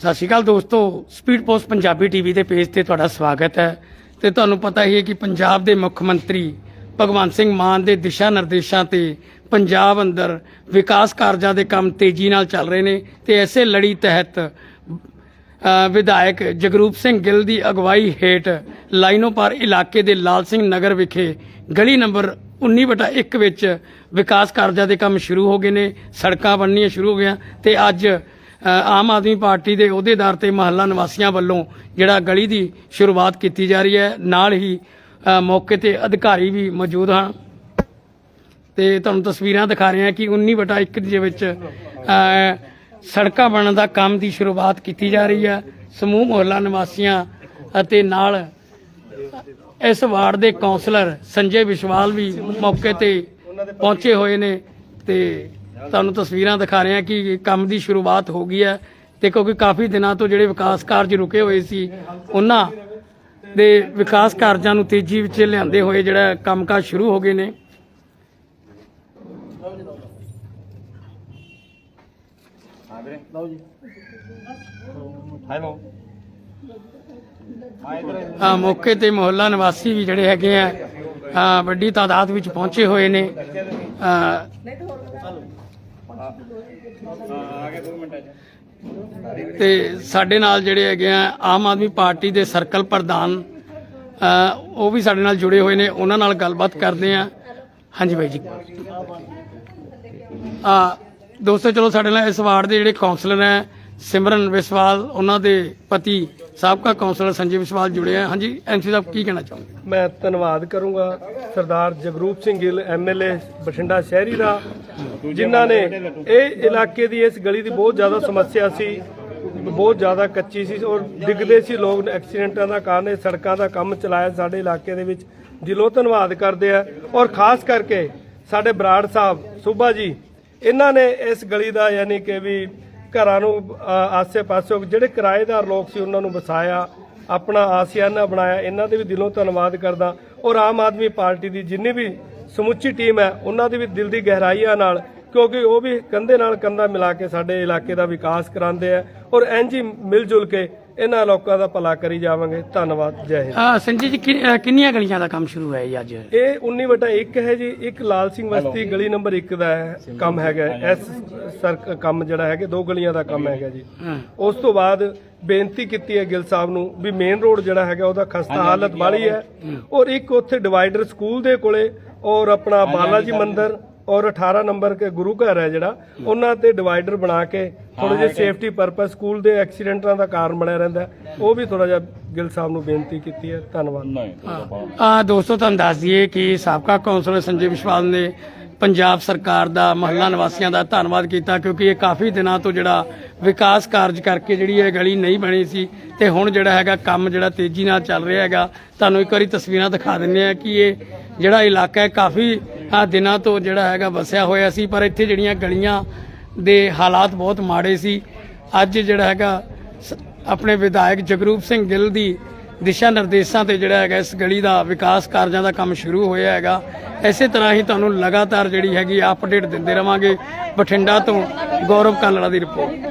ਸਤਿ ਸ਼੍ਰੀ ਅਕਾਲ ਦੋਸਤੋ ਸਪੀਡ ਪੋਸਟ ਪੰਜਾਬੀ ਟੀਵੀ ਦੇ ਪੇਜ ਤੇ ਤੁਹਾਡਾ ਸਵਾਗਤ ਹੈ ਤੇ ਤੁਹਾਨੂੰ ਪਤਾ ਹੀ ਹੈ ਕਿ ਪੰਜਾਬ ਦੇ ਮੁੱਖ ਮੰਤਰੀ ਭਗਵੰਤ ਸਿੰਘ ਮਾਨ ਦੇ ਦਿਸ਼ਾ ਨਿਰਦੇਸ਼ਾਂ ਤੇ ਪੰਜਾਬ ਅੰਦਰ ਵਿਕਾਸ ਕਾਰਜਾਂ ਦੇ ਕੰਮ ਤੇਜ਼ੀ ਨਾਲ ਚੱਲ ਰਹੇ ਨੇ ਤੇ ਐਸੇ ਲੜੀ ਤਹਿਤ ਵਿਧਾਇਕ ਜਗਰੂਪ ਸਿੰਘ ਗਿੱਲ ਦੀ ਅਗਵਾਈ ਹੇਠ ਲਾਈਨੋਪਾਰ ਇਲਾਕੇ ਦੇ ਲਾਲ ਸਿੰਘ ਨਗਰ ਵਿਖੇ ਗਲੀ ਨੰਬਰ 19 ਬਟਾ 1 ਵਿੱਚ ਵਿਕਾਸ ਕਾਰਜਾਂ ਦੇ ਕੰਮ ਸ਼ੁਰੂ ਹੋ ਗਏ ਨੇ, ਸੜਕਾਂ ਬਣਨੀਆਂ ਸ਼ੁਰੂ ਹੋ ਗਈਆਂ ਤੇ ਅੱਜ ਆਮ ਆਦਮੀ ਪਾਰਟੀ ਦੇ ਅਹੁਦੇਦਾਰ ਤੇ ਮਹੱਲਾ ਨਿਵਾਸੀਆਂ ਵੱਲੋਂ ਜਿਹੜਾ ਗਲੀ ਦੀ ਸ਼ੁਰੂਆਤ ਕੀਤੀ ਜਾ ਰਹੀ ਹੈ, ਨਾਲ ਹੀ ਮੌਕੇ ਤੇ ਅਧਿਕਾਰੀ ਵੀ ਮੌਜੂਦ ਹਨ। ਤੇ ਤੁਹਾਨੂੰ ਤਸਵੀਰਾਂ ਦਿਖਾ ਰਹੇ ਹਾਂ ਕਿ 19 ਬਟਾ 1 ਦੇ ਵਿੱਚ ਸੜਕਾਂ ਬਣਨ ਦਾ ਕੰਮ ਦੀ ਸ਼ੁਰੂਆਤ ਕੀਤੀ ਜਾ ਰਹੀ ਹੈ। ਸਮੂਹ ਮੁਹੱਲਾ ਨਿਵਾਸੀਆਂ ਅਤੇ ਨਾਲ ਇਸ ਵਾਰਡ ਦੇ ਕਾਉਂਸਲਰ ਸੰਜੇ ਵਿਸ਼ਵਾਲ ਵੀ ਮੌਕੇ ਤੇ ਪਹੁੰਚੇ ਹੋਏ ਨੇ ਤੇ ਤੁਹਾਨੂੰ ਤਸਵੀਰਾਂ ਦਿਖਾ ਰਹੇ ਹਾਂ ਕਿ ਕੰਮ ਦੀ ਸ਼ੁਰੂਆਤ ਹੋ ਗਈ ਹੈ ਤੇ ਕਿਉਂਕਿ ਕਾਫੀ ਦਿਨਾਂ ਤੋਂ ਜਿਹੜੇ ਵਿਕਾਸ ਕਾਰਜ ਰੁਕੇ ਹੋਏ ਸੀ, ਉਹਨਾਂ ਦੇ ਵਿਕਾਸ ਕਾਰਜਾਂ ਨੂੰ ਤੇਜ਼ੀ ਵਿੱਚ ਲਿਆਂਦੇ ਹੋਏ ਜਿਹੜਾ ਕੰਮਕਾਜ ਸ਼ੁਰੂ ਹੋ ਗਏ ਨੇ। ਆ ਮੌਕੇ ਤੇ ਮੁਹੱਲਾ ਨਿਵਾਸੀ ਵੀ ਜਿਹੜੇ ਹੈਗੇ ਆ ਵੱਡੀ ਤਾਦਾਦ ਵਿੱਚ ਪਹੁੰਚੇ ਹੋਏ ਨੇ। ਤੇ ਸਾਡੇ ਨਾਲ ਜਿਹੜੇ ਹੈਗੇ ਆ, ਆਮ ਆਦਮੀ ਪਾਰਟੀ ਦੇ ਸਰਕਲ ਪ੍ਰਧਾਨ ਉਹ ਵੀ ਸਾਡੇ ਨਾਲ ਜੁੜੇ ਹੋਏ ਨੇ, ਉਹਨਾਂ ਨਾਲ ਗੱਲਬਾਤ ਕਰਦੇ ਆ। ਹਾਂਜੀ ਬਾਈ ਜੀ। ਆ, ਦੋਸਤੋ, ਚਲੋ ਸਾਡੇ ਨਾਲ ਇਸ ਵਾਰਡ ਦੇ ਜਿਹੜੇ ਕਾਉਂਸਲਰ ਹੈ, ਸਿਮਰਨ ਵਿਸਵਾਲ, ਉਹਨਾਂ ਦੇ ਪਤੀ ਸਾਬਕਾ ਕਾਉਂਸਲਰ ਸੰਜੇ ਵਿਸਵਾਲ ਜੁੜੇ ਆ। ਹਾਂਜੀ ਐਮਸੀ ਸਾਹਿਬ, ਕੀ ਕਹਿਣਾ ਚਾਹੁੰਦੇ ਮੈਂ ਧੰਨਵਾਦ ਕਰੂੰਗਾ ਸਰਦਾਰ ਜਗਰੂਪ ਸਿੰਘ ਗਿੱਲ ਐਮਐਲਏ ਬਠਿੰਡਾ ਸ਼ਹਿਰੀ ਦਾ। ਜਿਨ੍ਹਾਂ ਨੇ ਇਹ ਇਲਾਕੇ ਦੀ ਇਸ ਗਲੀ ਦੀ ਬਹੁਤ ਜ਼ਿਆਦਾ ਸਮੱਸਿਆ ਸੀ, ਬਹੁਤ ਜ਼ਿਆਦਾ ਕੱਚੀ ਸੀ ਔਰ ਡਿੱਗਦੇ ਸੀ ਲੋਕ ਐਕਸੀਡੈਂਟਾਂ ਦਾ ਕਾਰਨ ਇਹ ਸੜਕਾਂ ਦਾ ਕੰਮ ਚਲਾਇਆ ਸਾਡੇ ਇਲਾਕੇ ਦੇ ਵਿੱਚ, ਦਿਲੋਂ ਧੰਨਵਾਦ ਕਰਦੇ ਆ ਔਰ ਖਾਸ ਕਰਕੇ ਸਾਡੇ ਬਰਾੜ ਸਾਹਿਬ ਸੁਭਾ ਜੀ, ਇਹਨਾਂ ਨੇ ਇਸ ਗਲੀ ਦਾ ਯਾਨੀ ਕਿ ਵੀ ਘਰਾਂ ਨੂੰ ਆਸੇ-ਪਾਸੇ ਜਿਹੜੇ ਕਿਰਾਏਦਾਰ ਲੋਕ ਸੀ ਉਹਨਾਂ ਨੂੰ ਵਸਾਇਆ, ਆਪਣਾ ਆਸਿਆਨਾ ਬਣਾਇਆ, ਇਹਨਾਂ ਦੇ ਵੀ ਦਿਲੋਂ ਧੰਨਵਾਦ ਕਰਦਾ ਔਰ ਆਮ ਆਦਮੀ ਪਾਰਟੀ ਦੀ ਜਿੰਨੀ ਵੀ ਸਮੁੱਚੀ ਟੀਮ ਹੈ ਉਹਨਾਂ ਦੀ ਵੀ ਦਿਲ ਦੀ ਗਹਿਰਾਈਆਂ ਨਾਲ ਕਿਉਂਕਿ ਉਹ ਵੀ ਕੰਧੇ ਨਾਲ ਕੰਧਾ ਮਿਲਾ ਕੇ ਸਾਡੇ ਇਲਾਕੇ ਦਾ ਵਿਕਾਸ ਕਰਾਉਂਦੇ ਆ ਔਰ ਹੀ ਮਿਲ ਜੁਲ ਕੇ ਇਹਨਾਂ ਲੋਕਾਂ ਦਾ ਭਲਾ ਕਰੀ ਜਾਵਾਂਗੇ। ਧੰਨਵਾਦ ਜੈ ਹਿੰਦ। ਆ ਸੰਜੇ ਜੀ ਕਿੰਨੀਆਂ ਗਲੀਆਂ ਦਾ ਕੰਮ ਸ਼ੁਰੂ ਹੈ ਜੀ ਅੱਜ? ਇਹ 19 ਵਟਾ 1 ਹੈ ਜੀ ਇੱਕ ਲਾਲ ਸਿੰਘ ਬਸਤੀ ਗਲੀ ਨੰਬਰ 1 ਦਾ ਕੰਮ ਹੈਗਾ। ਇਸ ਸਰ ਕੰਮ ਜਿਹੜਾ ਹੈਗਾ ਦੋ ਗਲੀਆਂ ਦਾ ਕੰਮ ਹੈਗਾ ਜੀ। ਉਸ ਤੋਂ ਬਾਅਦ ਬੇਨਤੀ ਕੀਤੀ ਹੈ ਗਿੱਲ ਸਾਹਿਬ ਨੂੰ ਵੀ ਮੇਨ ਰੋਡ ਜਿਹੜਾ ਹੈਗਾ ਉਹਦਾ ਖਸਤਾ ਹਾਲਤ ਵਾਲੀ ਹੈ ਔਰ ਇੱਕ ਉੱਥੇ ਡਿਵਾਈਡਰ ਸਕੂਲ ਦੇ ਕੋਲੇ ਔਰ ਆਪਣਾ ਬਾਲਾ ਜੀ ਮੰਦਿਰ ਔਰ 18 ਨੰਬਰ ਕੇ ਗੁਰੂ ਘਰ ਹੈ ਜਿਹੜਾ ਉਹਨਾਂ ਤੇ ਡਿਵਾਈਡਰ ਬਣਾ ਕੇ ਥੋੜੇ ਜਿਹਾ ਸੇਫਟੀ ਪਰਪਸ ਸਕੂਲ ਦੇ ਐਕਸੀਡੈਂਟਾਂ ਦਾ ਕਾਰਨ ਬਣਿਆ ਰਹਿੰਦਾ। ਉਹ ਵੀ ਥੋੜਾ ਜਿਹਾ ਗਿੱਲ ਸਾਹਿਬ ਨੂੰ ਬੇਨਤੀ ਕੀਤੀ ਹੈ। ਧੰਨਵਾਦ। ਆ ਦੋਸਤੋ ਤੁਹਾਨੂੰ ਦੱਸ ਦਈਏ ਕਿ ਸਾਬਕਾ ਕੌਂਸਲਰ ਸੰਜੇ ਵਿਸ਼ਵਾਲ ਨੇ ਪੰਜਾਬ ਸਰਕਾਰ ਦਾ, ਮਹੱਲਾ ਨਿਵਾਸੀਆਂ ਦਾ ਧੰਨਵਾਦ ਕੀਤਾ ਕਿਉਂਕਿ ਇਹ ਕਾਫੀ ਦਿਨਾਂ ਤੋਂ ਜਿਹੜਾ ਵਿਕਾਸ ਕਾਰਜ ਕਰਕੇ ਜਿਹੜੀ ਇਹ ਗਲੀ ਨਹੀਂ ਬਣੀ ਸੀ ਤੇ ਹੁਣ ਜਿਹੜਾ ਹੈਗਾ ਕੰਮ ਜਿਹੜਾ ਤੇਜ਼ੀ ਨਾਲ ਚੱਲ ਰਿਹਾ ਹੈਗਾ, ਤੁਹਾਨੂੰ ਇੱਕ ਵਾਰੀ ਤਸਵੀਰਾਂ ਦਿਖਾ ਦਿੰਦੇ ਆ ਕਿ ਇਹ ਜਿਹੜਾ ਇਲਾਕਾ ਹੈ ਕਾਫੀ ਦਿਨਾਂ ਤੋਂ ਜਿਹੜਾ ਹੈਗਾ ਵਸਿਆ ਹੋਇਆ ਸੀ, ਪਰ ਇੱਥੇ ਜਿਹੜੀਆਂ ਗਲੀਆਂ ਦੇ ਹਾਲਾਤ ਬਹੁਤ ਮਾੜੇ ਸੀ। ਅੱਜ ਜਿਹੜਾ ਹੈਗਾ ਸ- ਆਪਣੇ ਵਿਧਾਇਕ ਜਗਰੂਪ ਸਿੰਘ ਗਿੱਲ ਦੀ ਦਿਸ਼ਾ ਨਿਰਦੇਸ਼ਾਂ ਤੇ ਜਿਹੜਾ ਹੈਗਾ ਇਸ ਗਲੀ ਦਾ ਵਿਕਾਸ ਕਾਰਜਾਂ ਦਾ ਕੰਮ ਸ਼ੁਰੂ ਹੋਇਆ ਹੈਗਾ। ਇਸੇ ਤਰ੍ਹਾਂ ਹੀ ਤੁਹਾਨੂੰ ਲਗਾਤਾਰ ਜਿਹੜੀ ਹੈਗੀ ਅਪਡੇਟ ਦਿੰਦੇ ਰਵਾਂਗੇ ਬਠਿੰਡਾ ਤੋਂ ਗੌਰਵ ਕਾਲੜਾ ਦੀ ਰਿਪੋਰਟ